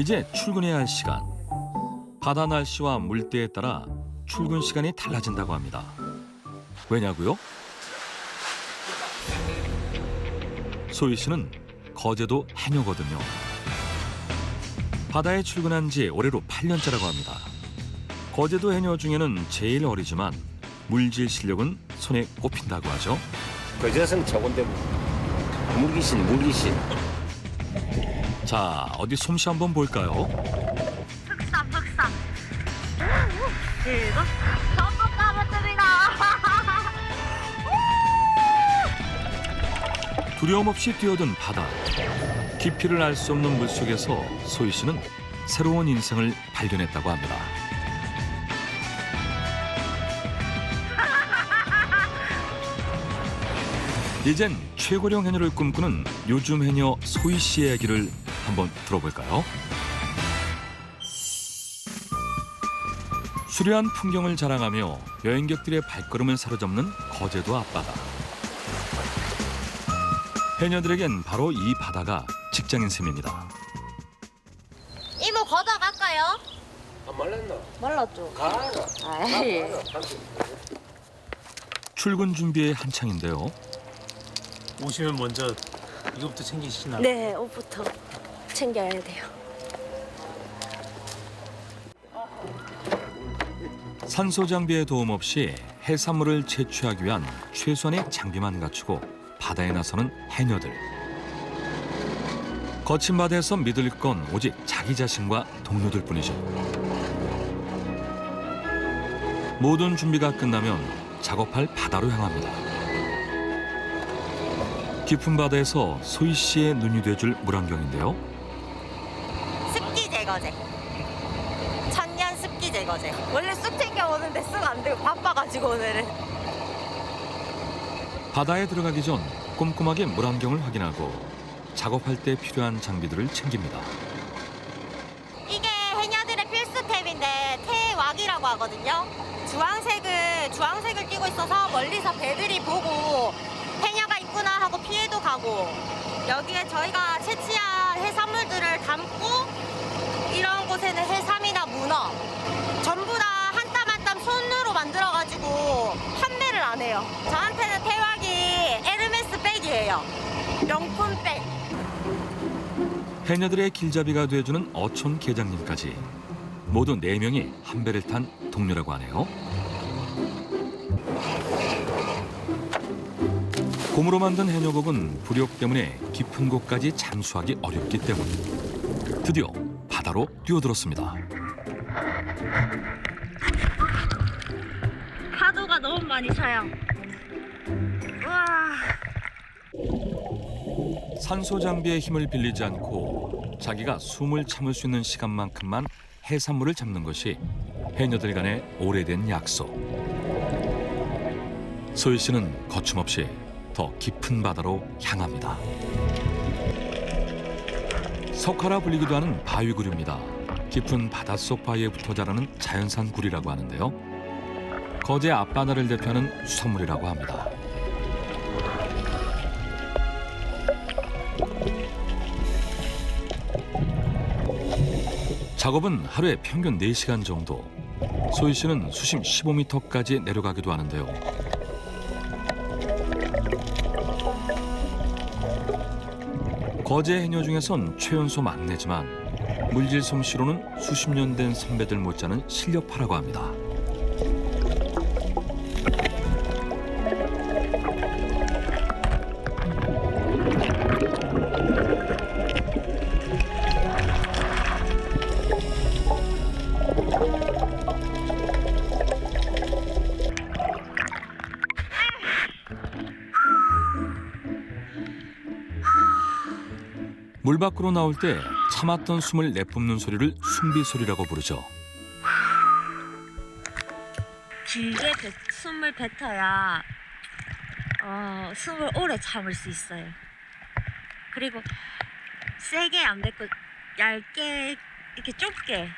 이제 출근해야 할 시간. 바다 날씨와 물때에 따라 출근 시간이 달라진다고 합니다. 왜냐고요? 소희 씨는 거제도 해녀거든요. 바다에 출근한 지 올해로 8년째라고 합니다. 거제도 해녀 중에는 제일 어리지만 물질 실력은 손에 꼽힌다고 하죠. 그것은 저건데 물귀신 물귀신 자, 어디 솜씨 한번 볼까요? 흑삼 흑삼 그리고 전부 까먹습니다 두려움 없이 뛰어든 바다. 깊이를 알 수 없는 물 속에서 소희 씨는 새로운 인생을 발견했다고 합니다. 이젠 최고령 해녀를 꿈꾸는 요즘 해녀 소희 씨의 이야기를 한번 들어볼까요? 수려한 풍경을 자랑하며 여행객들의 발걸음을 사로잡는 거제도 앞바다. 해녀들에겐 바로 이 바다가 직장인 셈입니다. 이모 걷어 갈까요? 안 말랐나? 말랐죠 가라 아이 출근 준비에 한창인데요. 오시면 먼저 이것부터 챙기시나? 네 옷부터 챙겨야 돼요 산소 장비의 도움 없이 해산물을 채취하기 위한 최소한의 장비만 갖추고 바다에 나서는 해녀들. 거친 바다에서 믿을 건 오직 자기 자신과 동료들 뿐이죠. 모든 준비가 끝나면 작업할 바다로 향합니다. 깊은 바다에서 소희 씨의 눈이 돼줄 물안경인데요. 제거제 천년 습기 제거제 원래 쑥 챙겨 오는데 쑥 안 되고 바빠가지고 오늘은 바다에 들어가기 전 꼼꼼하게 물안경을 확인하고 작업할 때 필요한 장비들을 챙깁니다. 이게 해녀들의 필수템인데 태왁이라고 하거든요. 주황색을 주황색을 띄고 있어서 멀리서 배들이 보고 해녀가 있구나 하고 피해도 가고 여기에 저희가 채취한 해산물들을 담고 이런 곳에는 해삼이나 문어 전부 다 한 땀 한 땀 손으로 만들어가지고 판매를 안 해요. 저한테는 태왁이 에르메스 백이에요. 명품 백. 해녀들의 길잡이가 돼주는 어촌 계장님까지 모두 네명이한 배를 탄 동료라고 하네요. 곰으로 만든 해녀곡은 부력 때문에 깊은 곳까지 잠수하기 어렵기 때문 드디어 바다로 뛰어들었습니다. 파도가 너무 많이 차요. 우와. 산소 장비의 힘을 빌리지 않고 자기가 숨을 참을 수 있는 시간만큼만 해산물을 잡는 것이 해녀들 간의 오래된 약속. 소희 씨는 거침없이 더 깊은 바다로 향합니다. 석화라 불리기도 하는 바위 구류입니다. 깊은 바닷속 바위에 붙어 자라는 자연산 구리라고 하는데요. 거제 앞바다를 대표하는 수산물이라고 합니다. 작업은 하루에 평균 4시간 정도. 소희 씨는 수심 15m까지 내려가기도 하는데요. 거제 해녀 중에선 최연소 막내지만 물질 솜씨로는 수십 년 된 선배들 못지않은 실력파라고 합니다. 물 밖으로 나올 때 참았던 숨을 내뿜는 소리를 숨비 소리라고 부르죠. 길게 뱉- 숨을 뱉어야 어, 숨을 오래 참을 수 있어요. 그리고 세게 안 뱉고 얇게 이렇게 좁게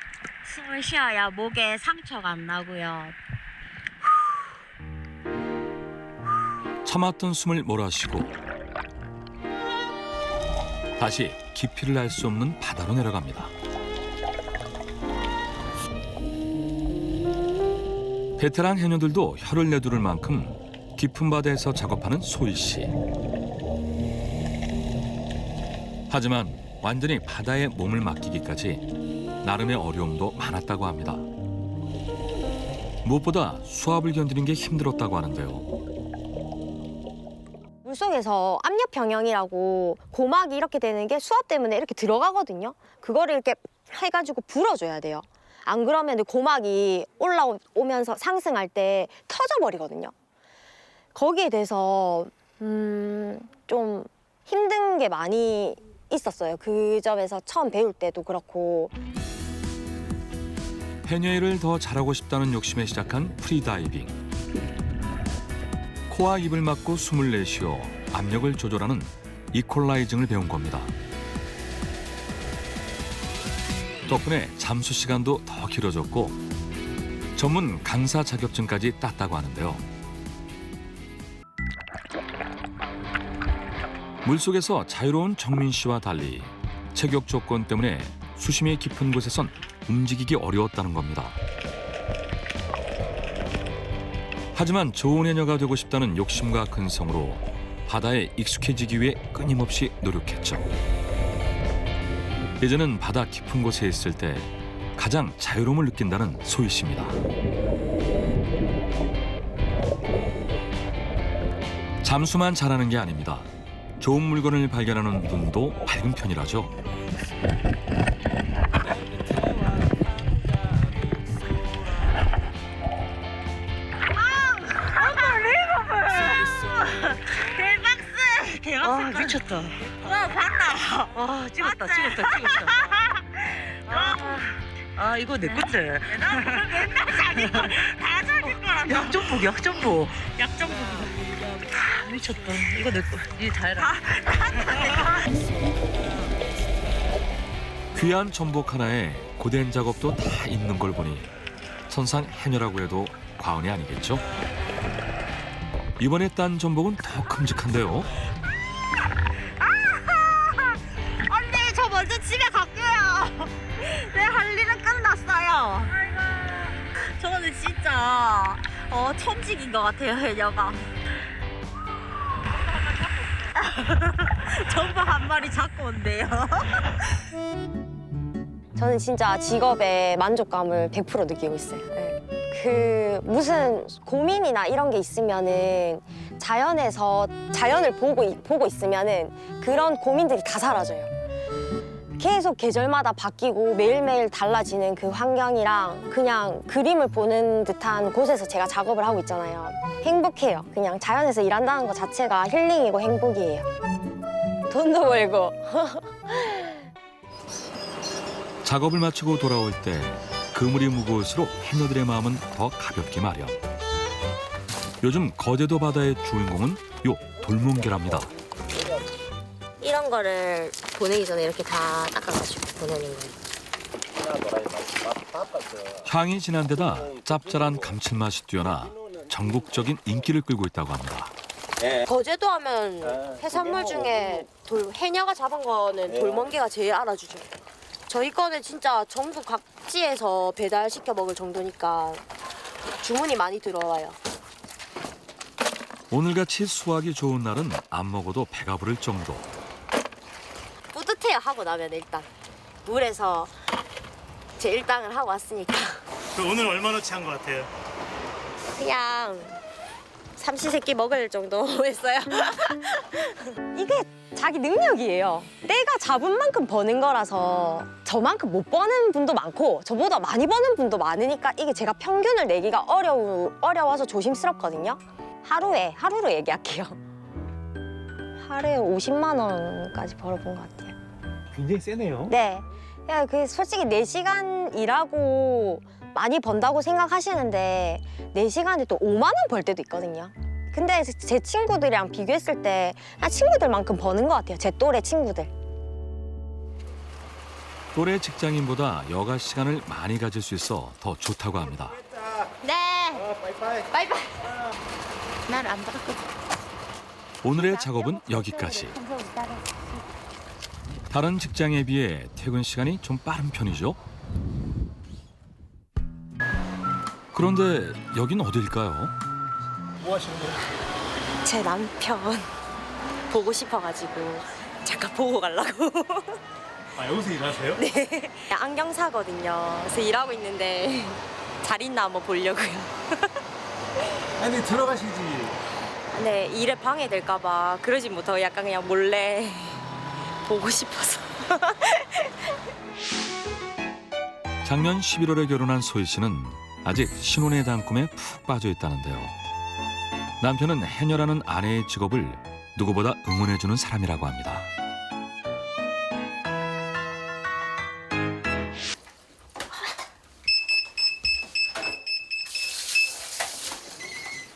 숨을 쉬어야 목에 상처가 안 나고요. 참았던 숨을 몰아쉬고 다시 깊이를 알 수 없는 바다로 내려갑니다. 베테랑 해녀들도 혀를 내두를 만큼 깊은 바다에서 작업하는 소희 씨. 하지만 완전히 바다에 몸을 맡기기까지 나름의 어려움도 많았다고 합니다. 무엇보다 수압을 견디는 게 힘들었다고 하는데요. 물속에서 압력 평형이라고 고막이 이렇게 되는 게 수압 때문에 이렇게 들어가거든요. 그거를 이렇게 해가지고 불어줘야 돼요. 안 그러면 고막이 올라오면서 상승할 때 터져버리거든요. 거기에 대해서 음, 좀 힘든 게 많이 있었어요. 그 점에서 처음 배울 때도 그렇고 해녀 일을 더 잘하고 싶다는 욕심에 시작한 프리다이빙. 코와 입을 막고 숨을 내쉬어 압력을 조절하는 이퀄라이징을 배운 겁니다. 덕분에 잠수 시간도 더 길어졌고 전문 강사 자격증까지 땄다고 하는데요. 물속에서 자유로운 정민 씨와 달리 체격 조건 때문에 수심이 깊은 곳에선 움직이기 어려웠다는 겁니다. 하지만 좋은 해녀가 되고 싶다는 욕심과 근성으로 바다에 익숙해지기 위해 끊임없이 노력했죠. 이제는 바다 깊은 곳에 있을 때 가장 자유로움을 느낀다는 소희 씨입니다. 잠수만 잘하는 게 아닙니다. 좋은 물건을 발견하는 눈도 밝은 편이라죠. 아 미쳤다. 와 봤나? 아 찍었다 찍었다 찍었다. 아, 아 이거 내 건데. 약전복 약전복. 약전복. 아, 미쳤다. 이거 내 거. 니다 해라. 귀한 전복 하나에 고된 작업도 다 있는 걸 보니 선상 해녀라고 해도 과언이 아니겠죠? 이번에 딴 전복은 더 큼직한데요. 어 천직인 것 같아요 해녀가. 전부 한 마리 잡고 온대요. 저는 진짜 직업에 만족감을 100% 느끼고 있어요. 네. 그 무슨 고민이나 이런 게 있으면은 자연에서 자연을 보고 있- 보고 있으면은 그런 고민들이 다 사라져요. 계속 계절마다 바뀌고 매일매일 달라지는 그 환경이랑 그냥 그림을 보는 듯한 곳에서 제가 작업을 하고 있잖아요. 행복해요. 그냥 자연에서 일한다는 것 자체가 힐링이고 행복이에요. 돈도 벌고. 작업을 마치고 돌아올 때 그물이 무거울수록 해녀들의 마음은 더 가볍게 마련. 요즘 거제도 바다의 주인공은 요 돌문개랍니다. 거를 보내기 전에 이렇게 다 닦아가지고 보내는 거예요. 향이 진한 데다 짭짤한 감칠맛이 뛰어나 전국적인 인기를 끌고 있다고 합니다. 거제도 하면 해산물 중에 돌, 해녀가 잡은 거는 돌멍게가 제일 알아주죠. 저희 거는 진짜 전국 각지에서 배달시켜 먹을 정도니까 주문이 많이 들어와요. 오늘같이 수확이 좋은 날은 안 먹어도 배가 부를 정도. 뿌듯해요 하고 나면 일단 물에서 제 일당을 하고 왔으니까 그 오늘 얼마나 취한 것 같아요? 그냥 삼시세끼 먹을 정도 했어요. 이게 자기 능력이에요. 내가 잡은 만큼 버는 거라서 저만큼 못 버는 분도 많고 저보다 많이 버는 분도 많으니까 이게 제가 평균을 내기가 어려우, 어려워서 조심스럽거든요. 하루에 하루로 얘기할게요. 하루에 50만 원까지 벌어본 것 같아요. 굉장히 세네요. 네. 야, 그 솔직히 네시간 일하고 많이 번다고 생각하시는데 네시간에또 5만 원 벌 때도 있거든요. 근데 제 친구들이랑 비교했을 때 그냥 친구들만큼 버는 것 같아요. 제 또래 친구들. 또래 직장인보다 여가 시간을 많이 가질 수 있어 더 좋다고 합니다. 네. 바이바이. 난안 받았거든. 오늘의 작업은 여기까지. 다른 직장에 비해 퇴근 시간이 좀 빠른 편이죠. 그런데 여긴 어딜까요? 뭐 하시는 거예요? 제 남편 보고 싶어가지고 잠깐 보고 가려고. 아 여기서 일하세요? 네. 안경 사거든요. 그래서 일하고 있는데 잘 있나 한번 보려고요. 아니 들어가시지. 네, 일에 방해될까봐 그러지 못하고 약간 그냥 몰래 보고 싶어서. 작년 11월에 결혼한 소희 씨는 아직 신혼의 단꿈에 푹 빠져 있다는데요. 남편은 해녀라는 아내의 직업을 누구보다 응원해주는 사람이라고 합니다.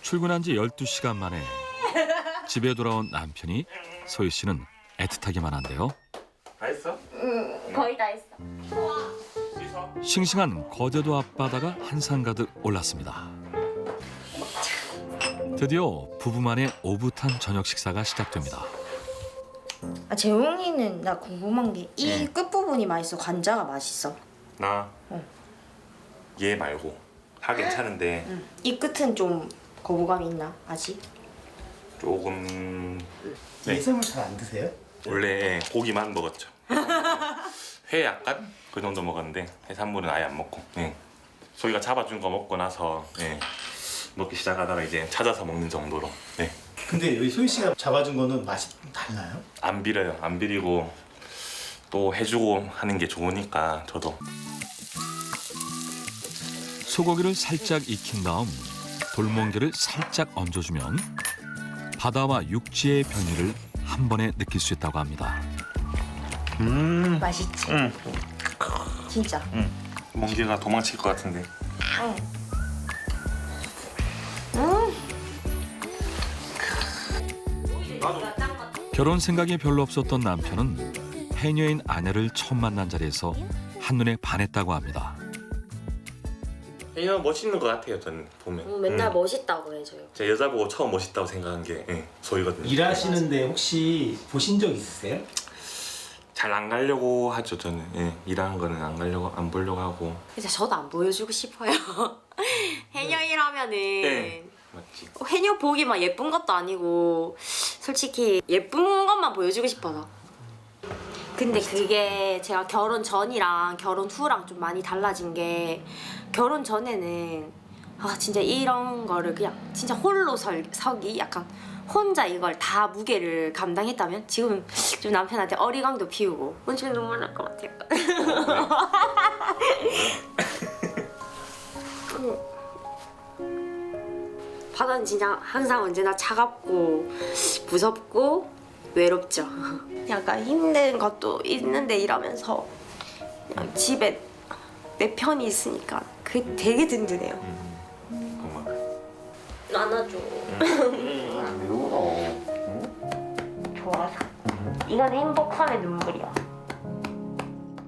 출근한 지 12시간 만에 집에 돌아온 남편이 소희 씨는 애틋하기만 한데요. 다 했어? 거의 다 했어. 싱싱한 거제도 앞바다가 한상 가득 올랐습니다. 드디어 부부만의 오붓한 저녁 식사가 시작됩니다. 아, 재용이는 나 궁금한 게이 끝부분이 맛있어 관자가 맛있어 나얘 말고 다 괜찮은데 이 끝은 좀 거부감이 있나 아직? 조금 네. 해산물 잘안 드세요? 원래 고기만 먹었죠. 회 약간 그 정도 먹었는데 해산물은 아예 안 먹고. 네. 소희가 잡아준 거 먹고 나서 네. 먹기 시작하다가 이제 찾아서 먹는 정도로. 네. 근데 여기 소희 씨가 잡아준 거는 맛이 좀 달라요? 안 비려요. 안 비리고 또 해주고 하는 게 좋으니까 저도 소고기를 살짝 익힌 다음 돌멍게를 살짝 얹어주면 바다와 육지의 변이를 한 번에 느낄 수 있다고 합니다. 맛있지? 진짜 멍게가 도망칠 것 같은데. 결혼 생각이 별로 없었던 남편은 해녀인 아내를 처음 만난 자리에서 한눈에 반했다고 합니다. 해녀 멋있는 것 같아요. 저는 보면. 맨날 음. 멋있다고 해줘요. 제 여자 보고 처음 멋있다고 생각한 게 예, 소희거든요. 일하시는데 혹시 보신 적 있으세요? 잘 안 가려고 하죠 저는 예, 일하는 거는 안 가려고 안 보려고 하고 진짜 저도 안 보여주고 싶어요. 해녀 일하면은 네. 맞지 해녀 보기만 예쁜 것도 아니고 솔직히 예쁜 것만 보여주고 싶어서. 근데 그게 제가 결혼 전이랑 결혼 후랑 좀 많이 달라진 게 결혼 전에는 아 진짜 이런 거를 그냥 진짜 홀로 설, 서기 약간 혼자 이걸 다 무게를 감당했다면 지금 좀 남편한테 어리광도 피우고 언제 눈물 날 것 같아요. 바다는 진짜 항상 언제나 차갑고 무섭고 외롭죠. 약간 힘든 것도 있는데 일하면서 그냥 집에 내 편이 있으니까 그게 되게 든든해요. 고마워 안아줘. 좋아서. 이건 행복함의 눈물이야.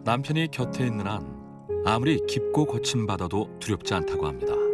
남편이 곁에 있는 한 아무리 깊고 거친 바다도 두렵지 않다고 합니다.